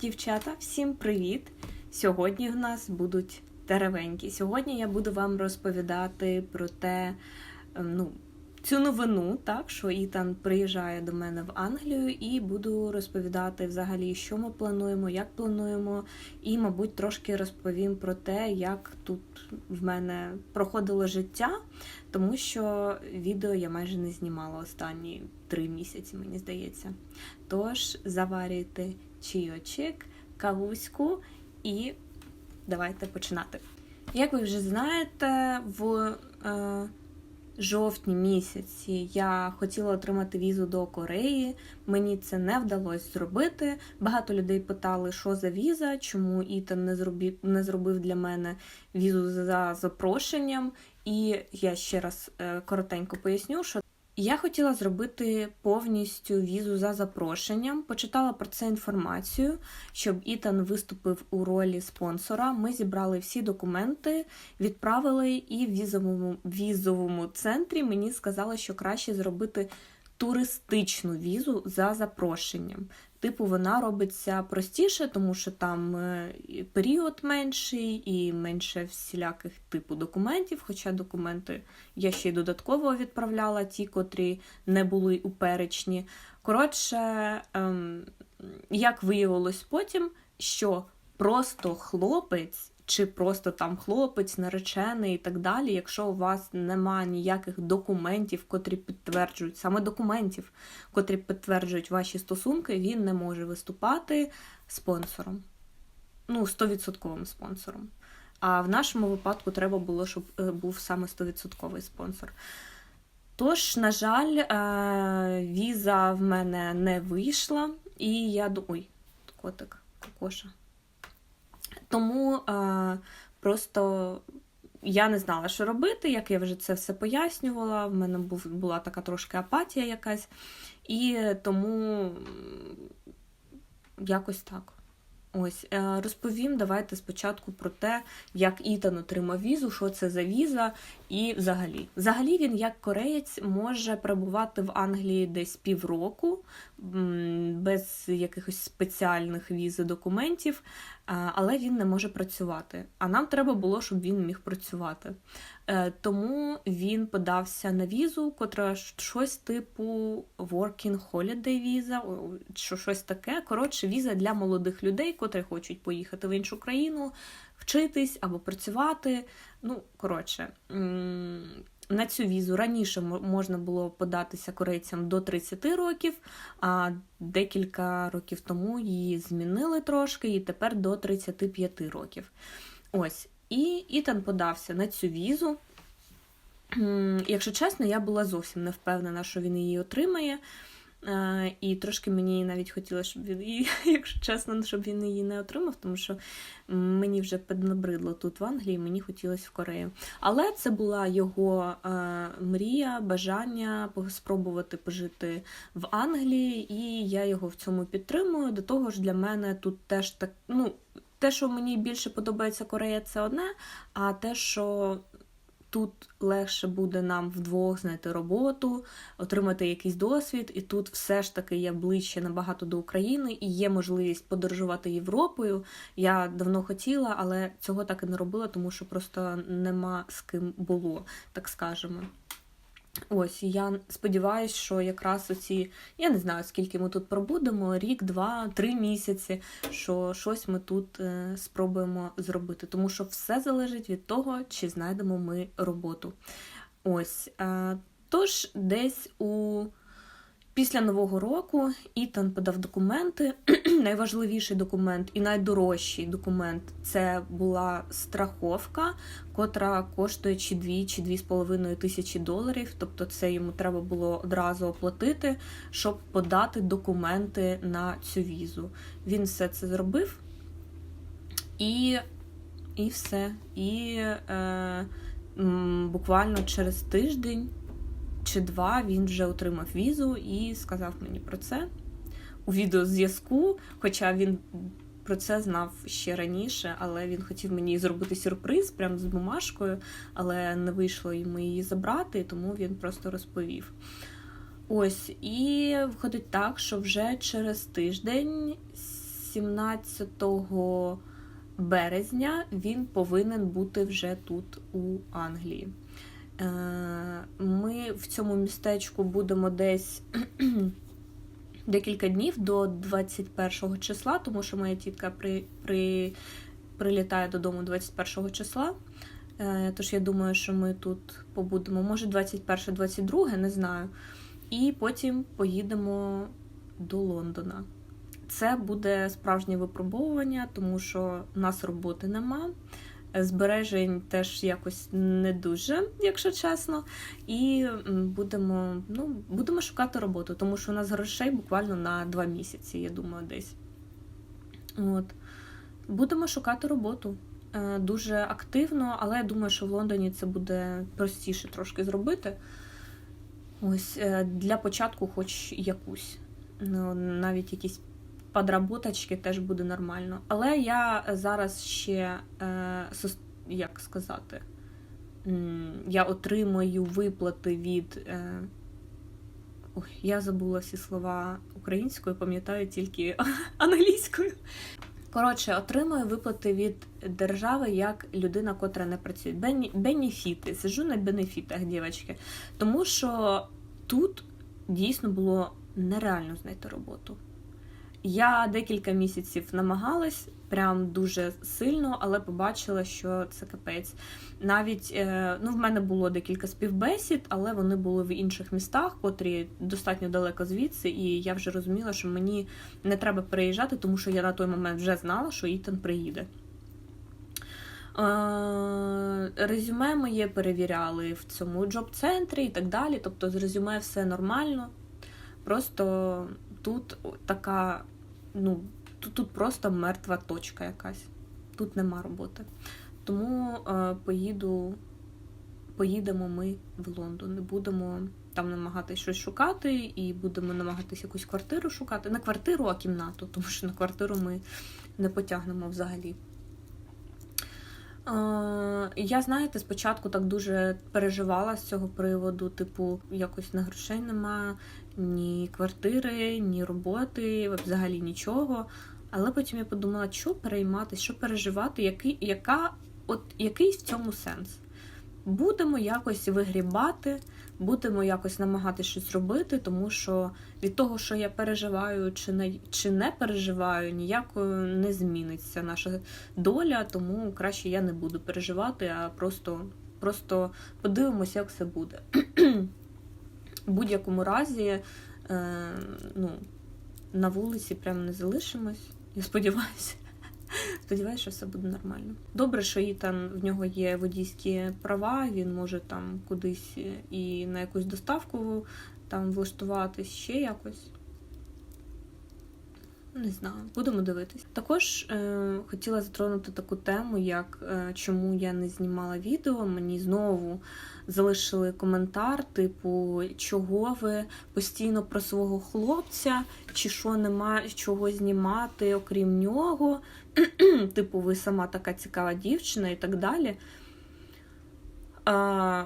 Дівчата, всім привіт! Сьогодні в нас будуть теревенькі. Сьогодні я буду вам розповідати про те, ем, ну, цю новину, так, що Ітан приїжджає до мене в Англію, і буду розповідати взагалі, що ми плануємо, як плануємо, і, мабуть, трошки розповім про те, як тут в мене проходило життя, тому що відео я майже не знімала останні три місяці, мені здається. Тож заварюйте чайочок, кавуську і давайте починати. Як ви вже знаєте, в е, жовтні місяці я хотіла отримати візу до Кореї. Мені це не вдалося зробити. Багато людей питали, що за віза, чому Ітан не зробив, не зробив для мене візу за запрошенням. І я ще раз е, коротенько поясню, що я хотіла зробити повністю візу за запрошенням. Почитала про це інформацію, щоб Ітан виступив у ролі спонсора. Ми зібрали всі документи, відправили, і в візовому візовому центрі мені сказали, що краще зробити туристичну візу за запрошенням. Типу, вона робиться простіше, тому що там е, період менший і менше всіляких типу документів. Хоча документи я ще й додатково відправляла, ті, котрі не були у перечні. Коротше, ем, як виявилось потім, що просто хлопець. Чи просто там хлопець, наречений і так далі, якщо у вас немає ніяких документів, котрі підтверджують, саме документів, котрі підтверджують ваші стосунки, він не може виступати спонсором. Ну, 100% спонсором. А в нашому випадку треба було, щоб е, був саме 100% спонсор. Тож, на жаль, е, віза в мене не вийшла, і я. Ой, котик, кокоша. Тому е, просто я не знала, що робити, як я вже це все пояснювала. В мене був, була така трошки апатія якась, і тому якось так. Ось, е, розповім, давайте спочатку про те, як Ітан отримав візу, що це за віза, і взагалі. Взагалі він, як кореєць, може перебувати в Англії десь півроку, без якихось спеціальних віз і документів, але він не може працювати. А нам треба було, щоб він міг працювати. Е, тому він подався на візу, котра щось типу Working Holiday віза, що щось таке. Коротше, віза для молодих людей, котрі хочуть поїхати в іншу країну, вчитись або працювати. Ну, коротше, на цю візу раніше можна було податися корейцям до 30 років, а декілька років тому її змінили трошки, і тепер до 35 років. Ось. І Ітан подався на цю візу. Якщо чесно, я була зовсім не впевнена, що він її отримає. І трошки мені навіть хотілося, щоб він її, якщо чесно, щоб він її не отримав, тому що мені вже піднабридло тут в Англії, мені хотілося в Корею. Але це була його е, мрія, бажання спробувати пожити в Англії, і я його в цьому підтримую. До того ж, для мене тут теж так. ну, те, що мені більше подобається Корея, це одне, а те, що тут легше буде нам вдвох знайти роботу, отримати якийсь досвід, і тут все ж таки є ближче набагато до України і є можливість подорожувати Європою. Я давно хотіла, але цього так і не робила, тому що просто нема з ким було, так скажемо. Ось, я сподіваюся, що якраз оці, я не знаю, скільки ми тут пробудемо, рік, два, три місяці, що щось ми тут е, спробуємо зробити. Тому що все залежить від того, чи знайдемо ми роботу. Ось. Е, тож, десь у Після Нового року Ітан подав документи. Найважливіший документ і найдорожчий документ це була страховка, котра коштує чи 2, чи 2,5 тисячі доларів. Тобто це йому треба було одразу оплатити, щоб подати документи на цю візу. Він все це зробив і і все. І е, буквально через тиждень чи два він вже отримав візу і сказав мені про це у відеозв'язку, хоча він про це знав ще раніше, але він хотів мені зробити сюрприз прямо з бумажкою, але не вийшло йому її забрати, тому він просто розповів. Ось, і виходить так, що вже через тиждень, 17 березня він повинен бути вже тут, у Англії. Е, Ми в цьому містечку будемо десь декілька днів до 21 числа, тому що моя тітка при, при, прилітає додому 21 числа. Е, Тож я думаю, що ми тут побудемо, може, 21-22, не знаю. І потім поїдемо до Лондона. Це буде справжнє випробовування, тому що у нас роботи нема. Збережень теж якось не дуже, якщо чесно. І будемо, ну, будемо шукати роботу, тому що у нас грошей буквально на два місяці, я думаю, десь. От. Будемо шукати роботу. Е, Дуже активно, але я думаю, що в Лондоні це буде простіше трошки зробити. Ось е, для початку, хоч якусь. Ну, навіть якісь подработочки теж буде нормально. Але я зараз ще, е, як сказати, я отримую виплати від. Е, ой, я забула всі слова українською, пам'ятаю тільки англійською. Коротше, отримую виплати від держави як людина, котра не працює. Бені- Бенефіти. Сижу на бенефітах, дівчатки. Тому що тут дійсно було нереально знайти роботу. Я декілька місяців намагалась, прям дуже сильно, але побачила, що це капець. Навіть е, ну, в мене було декілька співбесід, але вони були в інших містах, котрі достатньо далеко звідси, і я вже розуміла, що мені не треба переїжджати, тому що я на той момент вже знала, що Ітан приїде. Е, Резюме моє перевіряли в цьому джоб-центрі і так далі. Тобто з резюме все нормально. Просто тут така, ну, тут, тут просто мертва точка якась. Тут нема роботи. Тому е, поїду, поїдемо ми в Лондон. Будемо там намагатись щось шукати, і будемо намагатись якусь квартиру шукати. Не квартиру, а кімнату, тому що на квартиру ми не потягнемо взагалі. Е, Я, знаєте, спочатку так дуже переживала з цього приводу, типу, якось на грошей нема, ні квартири, ні роботи, взагалі нічого. Але потім я подумала, що перейматися, що переживати, який, яка, от, який в цьому сенс? Будемо якось вигрібати, будемо якось намагатися щось робити, тому що від того, що я переживаю чи не, чи не переживаю, ніяко не зміниться наша доля, тому краще я не буду переживати, а просто, просто подивимося, як все буде. Будь-якому разі, е, ну, на вулиці прям не залишимось. Я сподіваюся. Сподіваюся, що все буде нормально. Добре, що там в нього є водійські права, він може там кудись і на якусь доставку там влаштуватись ще якось. Не знаю, будемо дивитись. Також е, хотіла затронути таку тему, як е, чому я не знімала відео. Мені знову залишили коментар, типу, чого ви постійно про свого хлопця, чи що нема чого знімати, окрім нього. типу, ви сама така цікава дівчина і так далі. А,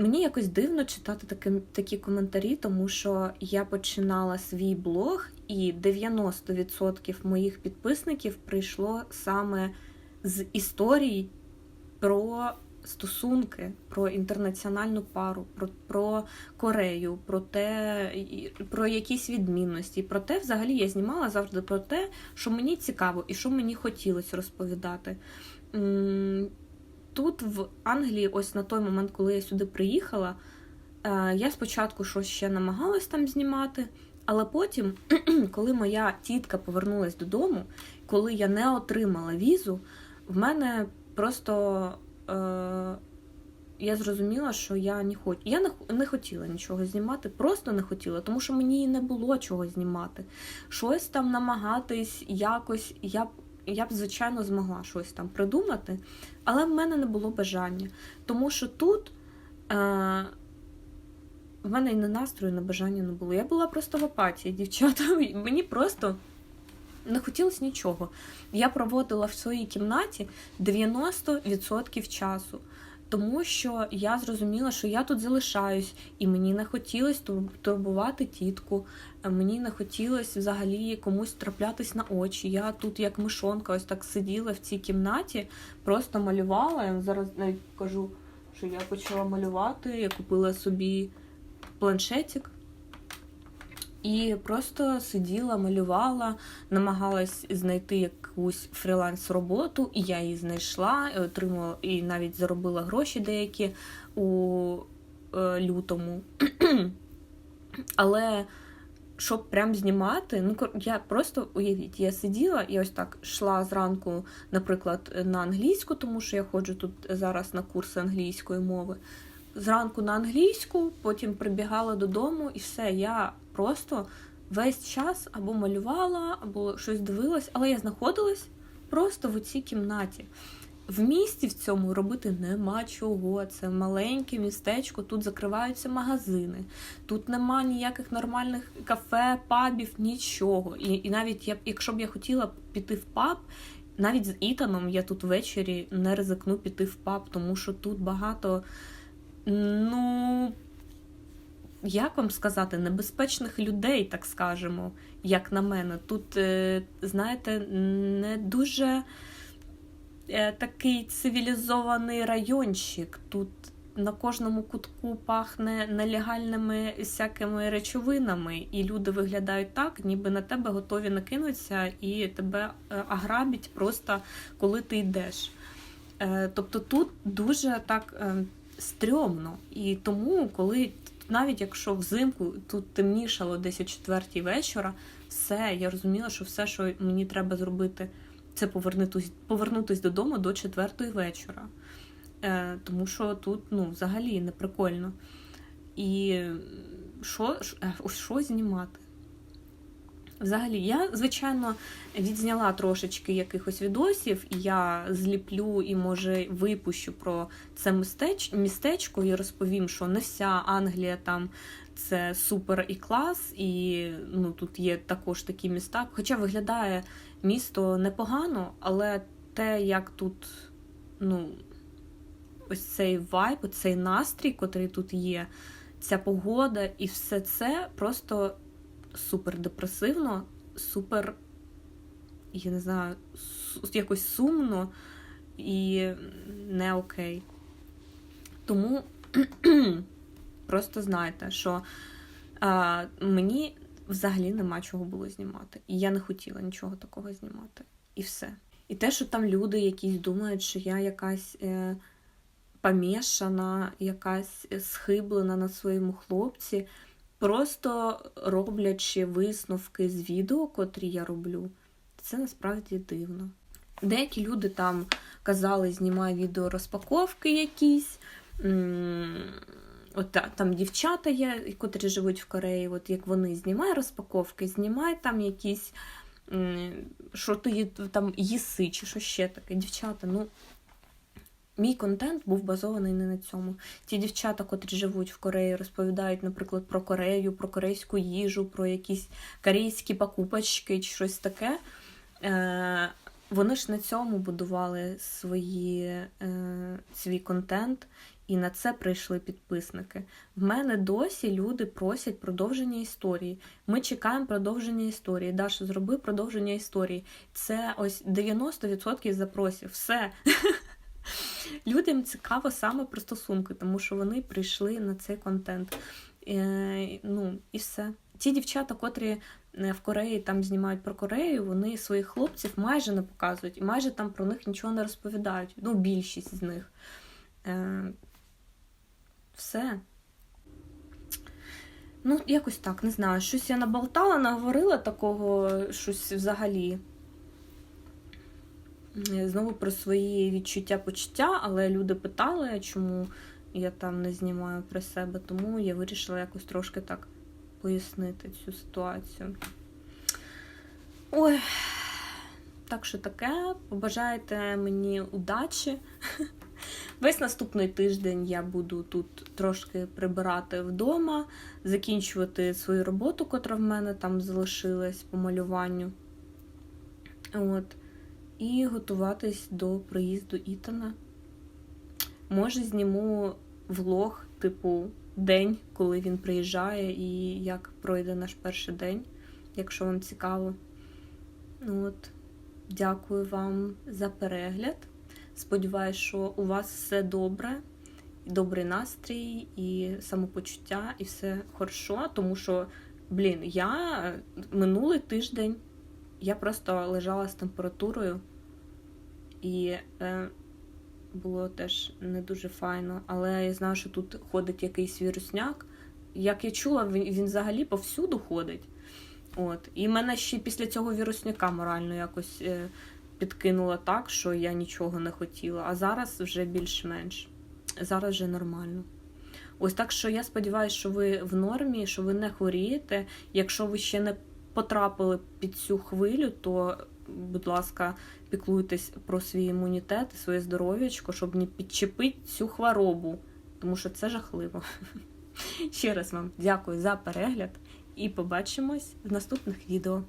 Мені якось дивно читати такі, такі коментарі, тому що я починала свій блог, і 90% моїх підписників прийшло саме з історій про стосунки, про інтернаціональну пару, про, про Корею, про те, про якісь відмінності. Про те, взагалі, я знімала завжди про те, що мені цікаво і що мені хотілося розповідати. Тут в Англії, ось на той момент, коли я сюди приїхала, е, я спочатку щось ще намагалась там знімати, але потім, коли моя тітка повернулась додому, коли я не отримала візу, в мене просто е, я зрозуміла, що я не хочу. Я не, не хотіла нічого знімати, просто не хотіла, тому що мені не було чого знімати. Щось там намагатись якось, я б, я б, звичайно, змогла щось там придумати, але в мене не було бажання. Тому що тут е, в мене і не настрою, і не бажання не було. Я була просто в апатії, дівчата. Мені просто не хотілося нічого. Я проводила в своїй кімнаті 90% часу. Тому що я зрозуміла, що я тут залишаюсь, і мені не хотілося турбувати тітку, мені не хотілося взагалі комусь траплятись на очі. Я тут, як мишонка, ось так сиділа в цій кімнаті, просто малювала. Я зараз навіть кажу, що я почала малювати, я купила собі планшетик. І просто сиділа, малювала, намагалась знайти якусь фріланс-роботу, і я її знайшла, отримала і навіть заробила гроші деякі у е, лютому. Але щоб прям знімати, ну я просто уявіть, я сиділа і ось так йшла зранку, наприклад, на англійську, тому що я ходжу тут зараз на курси англійської мови. Зранку на англійську, потім прибігала додому, і все, я просто весь час або малювала, або щось дивилась, але я знаходилась просто в цій кімнаті. В місті в цьому робити нема чого. Це маленьке містечко, тут закриваються магазини, тут нема ніяких нормальних кафе, пабів, нічого. І і навіть я, якщо б я хотіла піти в паб, навіть з Ітаном я тут ввечері не ризикну піти в паб, тому що тут багато, ну. Як вам сказати, небезпечних людей, так скажемо, як на мене. Тут, е, знаєте, не дуже Е, такий цивілізований райончик. Тут на кожному кутку пахне нелегальними всякими речовинами, і люди виглядають так, ніби на тебе готові накинутися і тебе е, аграбять просто коли ти йдеш. Е, тобто тут дуже так стрьомно. І тому, коли навіть якщо взимку тут темнішало десь о четвертій вечора, все, я розуміла, що все, що мені треба зробити це повернутись повернутись додому до четвертої вечора. Е, Тому що тут ну, взагалі не прикольно. І що, е, що знімати? Взагалі, я, звичайно, відзняла трошечки якихось відосів, і я зліплю і, може, випущу про це містечко і розповім, що не вся Англія там це супер і клас, і ну, тут є також такі міста. Хоча виглядає місто непогано, але те, як тут, ну, ось цей вайб, цей настрій, котрий тут є, ця погода, і все це просто супер депресивно, супер, я не знаю, якось сумно і не окей. Тому просто знайте, що а, мені взагалі нема чого було знімати. І я не хотіла нічого такого знімати. І все. І те, що там люди якісь думають, що я якась е, помішана, якась схиблена на своєму хлопці, просто роблячи висновки з відео, котрі я роблю, це насправді дивно. Деякі люди там казали, знімай відео розпаковки якісь. От там дівчата є, котрі живуть в Кореї, от як вони знімають розпаковки, знімай там якісь, що ти там їси, чи що ще таке. Дівчата, ну. Мій контент був базований не на цьому. Ті дівчата, котрі живуть в Кореї, розповідають, наприклад, про Корею, про корейську їжу, про якісь корейські покупочки чи щось таке. Е, Вони ж на цьому будували свої, е, свій контент. І на це прийшли підписники. В мене досі люди просять продовження історії. Ми чекаємо продовження історії. Даша, зроби продовження історії. Це ось 90% запросів. Все. Людям цікаво саме про стосунки, тому що вони прийшли на цей контент. Е, Ну, і все. Ті дівчата, котрі е, в Кореї там знімають про Корею, вони своїх хлопців майже не показують і майже там про них нічого не розповідають. Ну, більшість з них. Е, все. Ну, якось так, не знаю. Щось я наболтала, наговорила такого щось взагалі. Знову про свої відчуття почуття, але люди питали, чому я там не знімаю про себе, тому я вирішила якось трошки так пояснити цю ситуацію. Ой, так що таке. Побажайте мені удачі. Весь наступний тиждень я буду тут трошки прибирати вдома, закінчувати свою роботу, котра в мене там залишилась по малюванню. От. І готуватись до приїзду Ітана. Може, зніму влог, типу, день, коли він приїжджає, і як пройде наш перший день, якщо вам цікаво. Ну от, дякую вам за перегляд. Сподіваюсь, що у вас все добре, добрий настрій і самопочуття, і все хорошо, тому що, блін, я минулий тиждень я просто лежала з температурою, і е, було теж не дуже файно. Але я знаю, що тут ходить якийсь вірусняк. Як я чула, він, він взагалі повсюду ходить. От. І мене ще після цього вірусняка морально якось е, підкинуло так, що я нічого не хотіла. А зараз вже більш-менш. Зараз вже нормально. Ось так що я сподіваюся, що ви в нормі, що ви не хворієте. Якщо ви ще не потрапили під цю хвилю, то, будь ласка, піклуйтесь про свій імунітет, і своє здоров'ячко, щоб не підчепити цю хворобу, тому що це жахливо. Ще раз вам дякую за перегляд і побачимось в наступних відео.